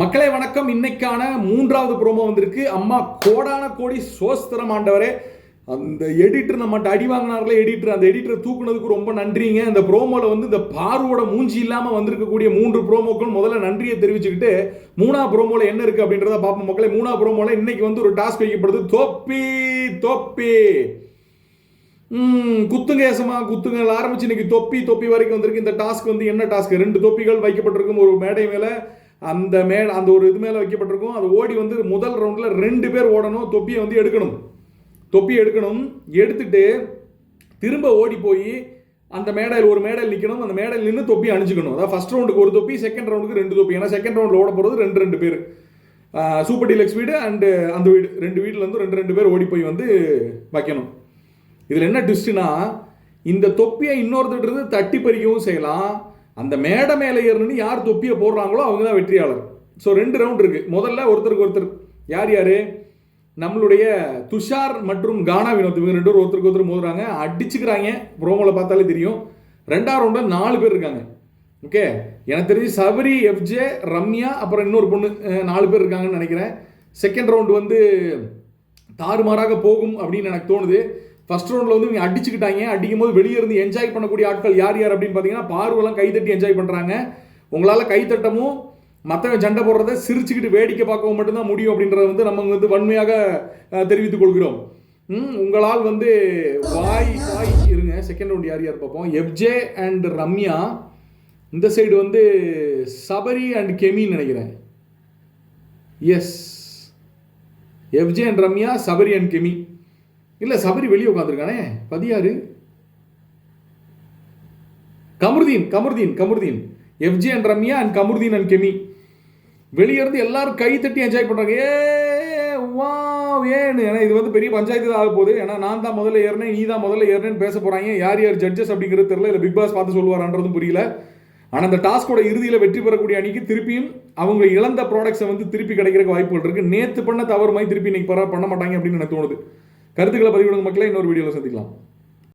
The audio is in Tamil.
மக்களே வணக்கம். இன்னைக்கான மூன்றாவது ப்ரோமோ வந்திருக்கு. அம்மா கோடான கோடி சோஸ்திரம் ஆண்டவரே. அந்த எடிட்டர் நம்மகிட்ட அடி வாங்கினார்ல எடிட்டர் அந்த எடிட்டர் தூக்குனதுக்கு ரொம்ப நன்றிங்க. இந்த ப்ரோமோல வந்து இந்த பார்வோட மூஞ்சி இல்லாம வந்திருக்கக்கூடிய மூன்று ப்ரோமோக்கள் முதல்ல நன்றியை தெரிவிச்சுக்கிட்டு மூணா ப்ரோமோல என்ன இருக்கு அப்படின்றத பார்ப்போம். மக்களே மூணா ப்ரோமோல இன்னைக்கு வந்து ஒரு டாஸ்க் வைக்கப்படுது. தொப்பி தொப்பி. குத்துங்க ஏசமா குத்துங்க. ஆரம்பிச்சு இன்னைக்கு தொப்பி தொப்பி வரைக்கும் வந்திருக்கு. இந்த டாஸ்க் வந்து என்ன டாஸ்க் ரெண்டு தொப்பிகள் வைக்கப்பட்டிருக்கும். ஒரு மேடை மேலே அந்த மேல் அந்த ஒரு இது மேலே வைக்கப்பட்டிருக்கும். அது ஓடி வந்து முதல் ரவுண்டில் ரெண்டு பேர் ஓடணும். தொப்பியை வந்து எடுக்கணும். தொப்பி எடுக்கணும். எடுத்துட்டு திரும்ப ஓடி போய் அந்த மேடையில் ஒரு மேடையில் நிற்கணும் அந்த மேடையில் நின்று தொப்பி அணிஞ்சிக்கணும். அதாவது ஃபஸ்ட் ரவுண்டுக்கு ஒரு தொப்பி செகண்ட் ரவுண்டுக்கு ரெண்டு தொப்பி. ஏன்னா செகண்ட் ரவுண்டில் ஓட போகிறது ரெண்டு ரெண்டு பேர். சூப்பர் டீலக்ஸ் வீடு அண்டு அந்த வீடு ரெண்டு வீட்டில் இருந்து ரெண்டு ரெண்டு பேர் ஓடி போய் வந்து வைக்கணும். இதில் என்ன ட்விஸ்ட்னா இந்த தொப்பியை இன்னொருத்தர் இருந்து தட்டி பறிக்கவும் செய்யலாம். அந்த மேடை மேலே ஏறணும்னு யார் தொப்பியை போடுறாங்களோ அவங்க தான் வெற்றியாளர். ஸோ ரெண்டு ரவுண்ட் இருக்குது முதல்ல ஒருத்தருக்கு ஒருத்தர். யார் யார்? நம்மளுடைய துஷார் மற்றும் கானா வினோத். இவங்க ரெண்டு பேரும் ஒருத்தருக்கு ஒருத்தர் மோதுறாங்க. அடிச்சுக்கிறாங்க. ப்ரோமோவில் பார்த்தாலே தெரியும். ரெண்டாவது ரவுண்டில் நாலு பேர் இருக்காங்க. ஓகே எனக்கு தெரிஞ்சு சபரி எஃப்ஜே ரம்யா அப்புறம் இன்னொரு பொண்ணு நாலு பேர் இருக்காங்கன்னு நினைக்கிறேன். செகண்ட் ரவுண்டு வந்து தாறுமாறாக போகும் அப்படின்னு எனக்கு தோணுது. ஃபர்ஸ்ட் ரவுண்டில் வந்து இவங்க அடிச்சுக்கிட்டாங்க. அடிக்கும் போது வெளியே இருந்து என்ஜாய் பண்ணக்கூடிய ஆட்கள் யார் யார் அப்படின்னு பார்த்தீங்கன்னா பார்வெல்லாம் கைதட்டி என்ஜாய் பண்ணுறாங்க உங்களால் கைத்தட்டமும் மற்றவன் சண்டை போடுறத சிரிச்சுக்கிட்டு வேடிக்கை பார்க்கவும் மட்டும்தான் முடியும் அப்படின்றத வந்து நம்ம வந்து வன்மையாக தெரிவித்துக் கொள்கிறோம். உங்களால் வந்து வாய் வாய் இருங்க. செகண்ட் ரவுண்ட் யார் யார் பார்ப்போம்? FJ and Ramya. இந்த சைடு வந்து சபரி அண்ட் கெமின்னு நினைக்கிறேன். Yes FJ and Ramya Sabari and Kemi. இல்லை சபரி வெளியே உட்காந்துருக்கானே பதியாறு. Kamarudeen Kamarudeen Kamarudeen. FJ and Ramya and Kamarudeen and Kemi வெளியே இருந்து எல்லாரும் கை தட்டி என்ஜாய் பண்ணுறாங்க ஏ வா ஏன்னு. ஏன்னா இது வந்து பெரிய பஞ்சாயத்து தான் ஆக போகுது. ஏன்னா நான் தான் முதல்ல ஏறினேன் நீ தான் முதல்ல ஏறினேன்னு பேச போகிறாங்க யார் யார் ஜட்ஜஸ் அப்படிங்கிறது தெரியல. இல்லை பிக் பாஸ் பார்த்து சொல்லுவாரான்றதும் புரியல. ஆனால் அந்த டாஸ்கோட இறுதியில் வெற்றி பெறக்கூடிய அணிக்கு திருப்பியும் அவங்க இழந்த ப்ராடக்ட்ஸை வந்து திருப்பி கிடைக்கிறக்கு வாய்ப்புகள் இருக்குது நேற்று பண்ண தவறு மாதிரி திருப்பி இன்னைக்கு பர- பண்ண மாட்டாங்க அப்படின்னு எனக்கு தோணுது. கருத்துக்களை பதிவிடுங்க மக்களை. இன்னொரு வீடியோவில் சந்திக்கலாம்.